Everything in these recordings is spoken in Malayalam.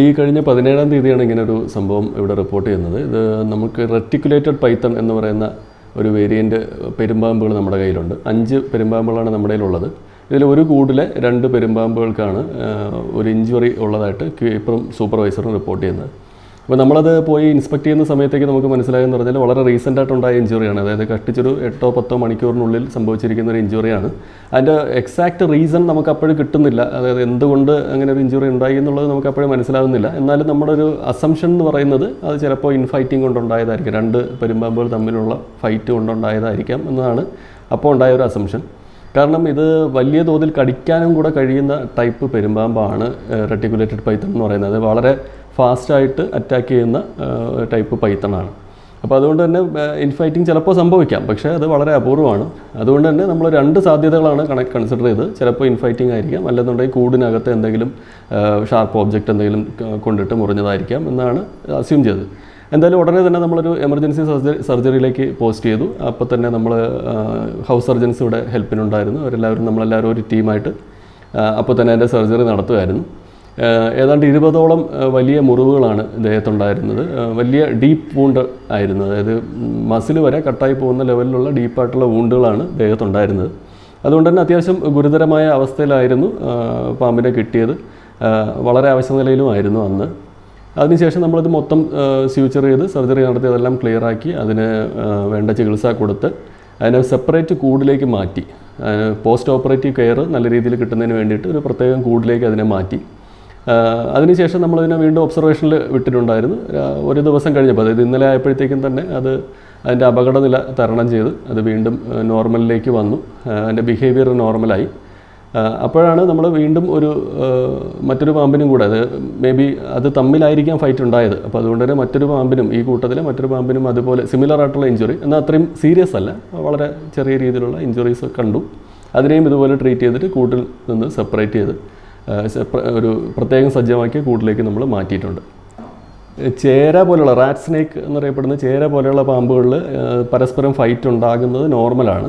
ഈ കഴിഞ്ഞ പതിനേഴാം തീയതിയാണ് ഇങ്ങനെ ഒരു സംഭവം ഇവിടെ റിപ്പോർട്ട് ചെയ്യുന്നത്. ഇത് നമുക്ക് റെറ്റിക്കുലേറ്റഡ് പൈത്തൺ എന്ന് പറയുന്ന ഒരു വേരിയന്റ് പെരുമ്പാമ്പുകൾ നമ്മുടെ കയ്യിലുണ്ട്. അഞ്ച് പെരുമ്പാമ്പുകളാണ് നമ്മുടെ കയ്യിലുള്ളത്. ഇതിൽ ഒരു കൂടിലെ രണ്ട് പെരുമ്പാമ്പുകൾക്കാണ് ഒരു ഇഞ്ചുറി ഉള്ളതായിട്ട് കീപ്പറും സൂപ്പർവൈസറും റിപ്പോർട്ട് ചെയ്യുന്നത്. അപ്പോൾ നമ്മളത് പോയി ഇൻസ്പെക്ട് ചെയ്യുന്ന സമയത്തേക്ക് നമുക്ക് മനസ്സിലായെന്ന് പറഞ്ഞാൽ വളരെ റീസെന്റ് ആയിട്ടുണ്ടായ ഇഞ്ചുറിയാണ് അതായത് കട്ടിച്ചൊരു എട്ടോ പത്തോ മണിക്കൂറിനുള്ളിൽ സംഭവിച്ചിരിക്കുന്ന ഒരു ഇഞ്ചുറിയാണ് അതിന്റെ എക്സാക്ട് റീസൺ നമുക്ക് അപ്പോഴും കിട്ടുന്നില്ല. അതായത് എന്തുകൊണ്ട് അങ്ങനെ ഒരു ഇഞ്ചുറി ഉണ്ടായി എന്നുള്ളത് നമുക്ക് അപ്പോഴും മനസ്സിലാവുന്നില്ല. എന്നാലും നമ്മുടെ ഒരു അസംഷൻ എന്ന് പറയുന്നത് അത് ചിലപ്പോൾ ഇൻഫൈറ്റിംഗ് കൊണ്ടുണ്ടായതായിരിക്കും. രണ്ട് പെരുമ്പാമ്പുകൾ തമ്മിലുള്ള ഫൈറ്റ് കൊണ്ടുണ്ടായതായിരിക്കാം എന്നതാണ് അപ്പോൾ ഉണ്ടായ ഒരു അസംഷൻ കാരണം ഇത് വലിയ തോതിൽ കടിക്കാനും കൂടെ കഴിയുന്ന ടൈപ്പ് പെരുമ്പാമ്പാണ് റെട്ടിക്കുലേറ്റഡ് പൈത്തൺ എന്ന് പറയുന്നത്. വളരെ ഫാസ്റ്റായിട്ട് അറ്റാക്ക് ചെയ്യുന്ന ടൈപ്പ് പൈത്തണാണ്. അപ്പോൾ അതുകൊണ്ട് തന്നെ ഇൻഫൈറ്റിംഗ് ചിലപ്പോൾ സംഭവിക്കാം പക്ഷേ അത് വളരെ അപൂർവമാണ്. അതുകൊണ്ട് തന്നെ നമ്മൾ രണ്ട് സാധ്യതകളാണ് കണക്ക് കൺസിഡർ ചെയ്ത്. ചിലപ്പോൾ ഇൻഫൈറ്റിംഗ് ആയിരിക്കാം അല്ലെന്നുണ്ടെങ്കിൽ കൂടിനകത്ത് എന്തെങ്കിലും ഷാർപ്പ് ഓബ്ജക്റ്റ് എന്തെങ്കിലും കൊണ്ടിട്ട് മുറിഞ്ഞതായിരിക്കാം എന്നാണ് അസ്യൂം ചെയ്തത്. എന്തായാലും ഉടനെ തന്നെ നമ്മളൊരു എമർജൻസി സർജറി സർജറിയിലേക്ക് പോസ്റ്റ് ചെയ്തു. അപ്പോൾ തന്നെ നമ്മൾ ഹൗസ് സർജൻസ് ഇവിടെ ഹെൽപ്പിനുണ്ടായിരുന്നു അവരെല്ലാവരും നമ്മളെല്ലാവരും ഒരു ടീമായിട്ട് അപ്പോൾ തന്നെ എന്റെ സർജറി നടത്തുമായിരുന്നു ഏതാണ്ട് ഇരുപതോളം വലിയ മുറിവുകളാണ് ദേഹത്തുണ്ടായിരുന്നത് വലിയ ഡീപ്പ് വൂണ്ട് ആയിരുന്നു. അതായത് മസിൽ വരെ കട്ടായി പോകുന്ന ലെവലിലുള്ള ഡീപ്പായിട്ടുള്ള വൂണ്ടുകളാണ് ദേഹത്തുണ്ടായിരുന്നത് അതുകൊണ്ട് തന്നെ അത്യാവശ്യം ഗുരുതരമായ അവസ്ഥയിലായിരുന്നു പാമ്പിനെ കിട്ടിയത്. വളരെ അവശ നിലയിലുമായിരുന്നു അന്ന്. അതിനുശേഷം നമ്മളത് മൊത്തം സ്യൂച്ചർ ചെയ്ത് സർജറി നടത്തി അതെല്ലാം ക്ലിയർ ആക്കി അതിന് വേണ്ട ചികിത്സ കൊടുത്ത് അതിനെ സെപ്പറേറ്റ് കൂടിലേക്ക് മാറ്റി. പോസ്റ്റ് ഓപ്പറേറ്റീവ് കെയർ നല്ല രീതിയിൽ കിട്ടുന്നതിന് വേണ്ടിയിട്ട് ഒരു പ്രത്യേകം കൂടിലേക്ക് അതിനെ മാറ്റി. അതിനുശേഷം നമ്മളതിനെ വീണ്ടും ഒബ്സർവേഷനിൽ വിട്ടിട്ടുണ്ടായിരുന്നു. ഒരു ദിവസം കഴിഞ്ഞപ്പോൾ അതായത് ഇന്നലെ ആയപ്പോഴത്തേക്കും തന്നെ അത് അതിന്റെ അപകടനില തരണം ചെയ്ത് അത് വീണ്ടും നോർമലിലേക്ക് വന്നു. അതിന്റെ ബിഹേവിയർ നോർമലായി അപ്പോഴാണ് നമ്മൾ വീണ്ടും ഒരു മറ്റൊരു പാമ്പിനും കൂടെ അത് മേ ബി അത് തമ്മിലായിരിക്കാം ഫൈറ്റ് ഉണ്ടായത്. അപ്പോൾ അതുകൊണ്ട് തന്നെ മറ്റൊരു പാമ്പിനും ഈ കൂട്ടത്തിലെ മറ്റൊരു പാമ്പിനും അതുപോലെ സിമിലർ ആയിട്ടുള്ള ഇഞ്ചുറി എന്നാൽ അത്രയും സീരിയസ് അല്ല. വളരെ ചെറിയ രീതിയിലുള്ള ഇഞ്ചുറീസ് കണ്ടു. അതിനെയും ഇതുപോലെ ട്രീറ്റ് ചെയ്തിട്ട് കൂട്ടിൽ നിന്ന് സെപ്പറേറ്റ് ചെയ്ത് ഒരു പ്രത്യേകം സജ്ജമാക്കിയ കൂട്ടിലേക്ക് നമ്മൾ മാറ്റിയിട്ടുണ്ട്. ചേര പോലെയുള്ള റാറ്റ് സ്നേക്ക് എന്നറിയപ്പെടുന്ന ചേര പോലെയുള്ള പാമ്പുകളിൽ പരസ്പരം ഫൈറ്റ് ഉണ്ടാകുന്നത് നോർമലാണ്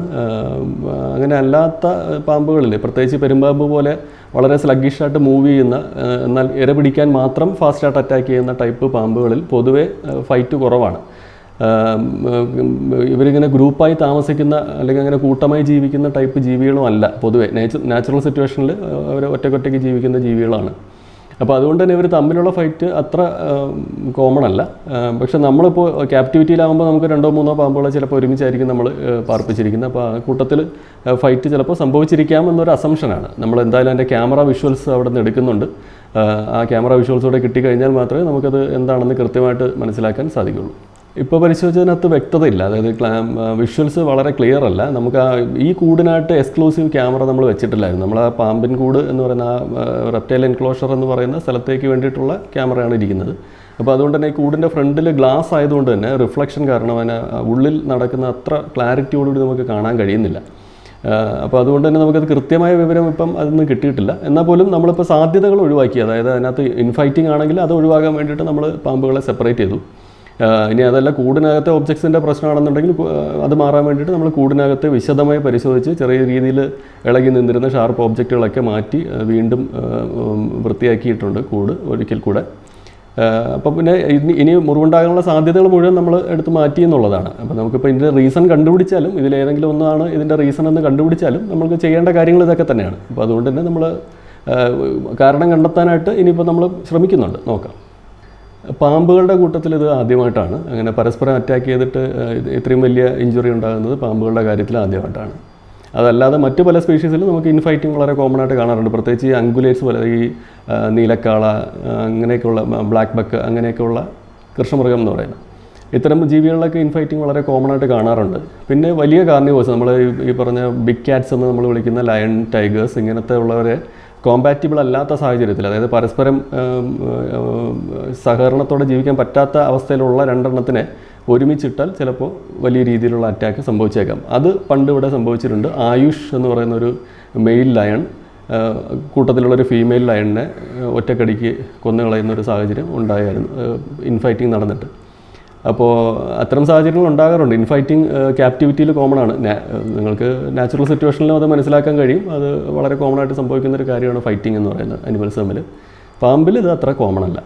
അങ്ങനെ അല്ലാത്ത പാമ്പുകളിൽ പ്രത്യേകിച്ച് പെരുമ്പാമ്പ് പോലെ വളരെ സ്ലഗ്ഗിഷായിട്ട് മൂവ് ചെയ്യുന്ന എന്നാൽ ഇര പിടിക്കാൻ മാത്രം ഫാസ്റ്റായിട്ട് അറ്റാക്ക് ചെയ്യുന്ന ടൈപ്പ് പാമ്പുകളിൽ പൊതുവേ ഫൈറ്റ് കുറവാണ്. ഇവരിങ്ങനെ ഗ്രൂപ്പായി താമസിക്കുന്ന അല്ലെങ്കിൽ അങ്ങനെ കൂട്ടമായി ജീവിക്കുന്ന ടൈപ്പ് ജീവികളും അല്ല പൊതുവേ. നേച്ചർ നാച്ചുറൽ സിറ്റുവേഷനിൽ അവർ ഒറ്റക്കൊറ്റയ്ക്ക് ജീവിക്കുന്ന ജീവികളാണ്. അപ്പോൾ അതുകൊണ്ട് തന്നെ ഇവർ തമ്മിലുള്ള ഫൈറ്റ് അത്ര കോമൺ അല്ല. പക്ഷെ നമ്മളിപ്പോൾ ക്യാപ്റ്റിവിറ്റിയിലാകുമ്പോൾ നമുക്ക് രണ്ടോ മൂന്നോ പാമ്പുകളെ ചിലപ്പോൾ ഒരുമിച്ചായിരിക്കും നമ്മൾ പാർപ്പിച്ചിരിക്കുന്നത്. അപ്പോൾ ആ കൂട്ടത്തിൽ ഫൈറ്റ് ചിലപ്പോൾ സംഭവിച്ചിരിക്കാം എന്നൊരു അസംഷനാണ് നമ്മൾ എന്തായാലും അതിന്റെ ക്യാമറ വിഷ്വൽസ് അവിടെ നിന്ന് എടുക്കുന്നുണ്ട് ആ, ആ ക്യാമറ വിഷ്വൽസോടെ കിട്ടിക്കഴിഞ്ഞാൽ മാത്രമേ നമുക്കത് എന്താണെന്ന് കൃത്യമായിട്ട് മനസ്സിലാക്കാൻ സാധിക്കുള്ളൂ ഇപ്പോൾ പരിശോധിച്ചതിനകത്ത് വ്യക്തതയില്ല. അതായത് വിഷ്വൽസ് വളരെ ക്ലിയർ അല്ല. നമുക്ക് ആ ഈ കൂടിനായിട്ട് എക്സ്ക്ലൂസീവ് ക്യാമറ നമ്മൾ വെച്ചിട്ടില്ലായിരുന്നു. നമ്മൾ ആ പാമ്പിൻ കൂട് എന്ന് പറയുന്ന ആ റെപ്റ്റൈൽ എൻക്ലോഷർ എന്ന് പറയുന്ന സ്ഥലത്തേക്ക് വേണ്ടിയിട്ടുള്ള ക്യാമറയാണ് ഇരിക്കുന്നത്. അപ്പോൾ അതുകൊണ്ട് തന്നെ ഈ കൂടിന്റെ ഫ്രണ്ടിൽ ഗ്ലാസ് ആയതുകൊണ്ട് തന്നെ റിഫ്ലക്ഷൻ കാരണം അതിന് ഉള്ളിൽ നടക്കുന്ന അത്ര ക്ലാരിറ്റിയോടുകൂടി നമുക്ക് കാണാൻ കഴിയുന്നില്ല. അപ്പോൾ അതുകൊണ്ട് തന്നെ നമുക്കത് കൃത്യമായ വിവരം ഇപ്പം അതിൽ നിന്ന് കിട്ടിയിട്ടില്ല. എന്നാൽ പോലും നമ്മളിപ്പോൾ സാധ്യതകൾ ഒഴിവാക്കി. അതായത് അതിനകത്ത് ഇൻഫൈറ്റിംഗ് ആണെങ്കിൽ അത് ഒഴിവാക്കാൻ വേണ്ടിയിട്ട് നമ്മൾ പാമ്പുകളെ സെപ്പറേറ്റ് ചെയ്തു. ഇനി അതല്ല കൂടിനകത്തെ ഒബ്ജക്ട്സിന്റെ പ്രശ്നമാണെന്നുണ്ടെങ്കിൽ അത് മാറാൻ വേണ്ടിയിട്ട് നമ്മൾ കൂടിനകത്ത് വിശദമായി പരിശോധിച്ച് ചെറിയ രീതിയിൽ ഇളകി നിന്നിരുന്ന ഷാർപ്പ് ഒബ്ജക്റ്റുകളൊക്കെ മാറ്റി വീണ്ടും വൃത്തിയാക്കിയിട്ടുണ്ട് കൂട് ഒരിക്കൽ കൂടെ. അപ്പോൾ പിന്നെ ഇനി ഇനി മുറിവുണ്ടാകാനുള്ള സാധ്യതകൾ മുഴുവൻ നമ്മൾ എടുത്ത് മാറ്റി എന്നുള്ളതാണ്. അപ്പോൾ നമുക്കിപ്പോൾ ഇതിന്റെ റീസൺ കണ്ടുപിടിച്ചാലും ഇതിലേതെങ്കിലും ഒന്നാണ് ഇതിന്റെ റീസൺ എന്ന് കണ്ടുപിടിച്ചാലും നമുക്ക് ചെയ്യേണ്ട കാര്യങ്ങൾ ഇതൊക്കെ തന്നെയാണ്. അപ്പോൾ അതുകൊണ്ട് തന്നെ നമ്മൾ കാരണം കണ്ടെത്താനായിട്ട് ഇനിയിപ്പോൾ നമ്മൾ ശ്രമിക്കുന്നുണ്ട്. നോക്കാം. പാമ്പുകളുടെ കൂട്ടത്തിൽ ഇത് ആദ്യമായിട്ടാണ്. അങ്ങനെ പരസ്പരം അറ്റാക്ക് ചെയ്തിട്ട് ഇത്രയും വലിയ ഇഞ്ചുറി ഉണ്ടാകുന്നത് പാമ്പുകളുടെ കാര്യത്തിൽ ആദ്യമായിട്ടാണ്. അതല്ലാതെ മറ്റു പല സ്പീഷീസിലും നമുക്ക് ഇൻഫൈറ്റിംഗ് വളരെ കോമൺ ആയിട്ട് കാണാറുണ്ട്. പ്രത്യേകിച്ച് ഈ അങ്കുലേറ്റ്സ് പോലെ ഈ നീലക്കാള അങ്ങനെയൊക്കെയുള്ള ബ്ലാക്ക് ബക്ക് അങ്ങനെയൊക്കെയുള്ള കൃഷ്ണമൃഗം എന്ന് പറയുന്നത്. ഇത്തരം ജീവികളിലൊക്കെ ഇൻഫൈറ്റിംഗ് വളരെ കോമൺ ആയിട്ട് കാണാറുണ്ട്. പിന്നെ വലിയ കാർണിവേഴ്സ് നമ്മൾ ഈ പറഞ്ഞ ബിഗ് ക്യാറ്റ്സ് എന്ന് നമ്മൾ വിളിക്കുന്ന ലയൺ ടൈഗേഴ്സ് ഇങ്ങനത്തെ ഉള്ളവരെ കോമ്പാറ്റിബിൾ അല്ലാത്ത സാഹചര്യത്തിൽ അതായത് പരസ്പരം സഹകരണത്തോടെ ജീവിക്കാൻ പറ്റാത്ത അവസ്ഥയിലുള്ള രണ്ടെണ്ണത്തിനെ ഒരുമിച്ചിട്ടാൽ ചിലപ്പോൾ വലിയ രീതിയിലുള്ള അറ്റാക്ക് സംഭവിച്ചേക്കാം. അത് പണ്ട് ഇവിടെ സംഭവിച്ചിട്ടുണ്ട്. ആയുഷ് എന്ന് പറയുന്ന ഒരു മെയിൽ ലയൺ കൂട്ടത്തിലുള്ള ഒരു ഫീമെയിൽ ലയണിനെ ഒറ്റക്കടിക്ക് കൊന്നുകളയുന്ന ഒരു സാഹചര്യം ഉണ്ടായിരുന്നു ഇൻഫൈറ്റിംഗ് നടന്നിട്ട്. അപ്പോൾ അത്തരം സാഹചര്യങ്ങൾ ഉണ്ടാകാറുണ്ട്. ഇൻഫൈറ്റിംഗ് ക്യാപ്റ്റിവിറ്റിയിൽ കോമൺ ആണ്. നിങ്ങൾക്ക് നാച്ചുറൽ സിറ്റുവേഷനിലും അത് മനസ്സിലാക്കാൻ കഴിയും. അത് വളരെ കോമൺ ആയിട്ട് സംഭവിക്കുന്ന ഒരു കാര്യമാണ് ഫൈറ്റിംഗ് എന്ന് പറയുന്നത് അനിമൽസ് തമ്മിൽ പാമ്പിൽ ഇത് അത്ര കോമൺ അല്ല.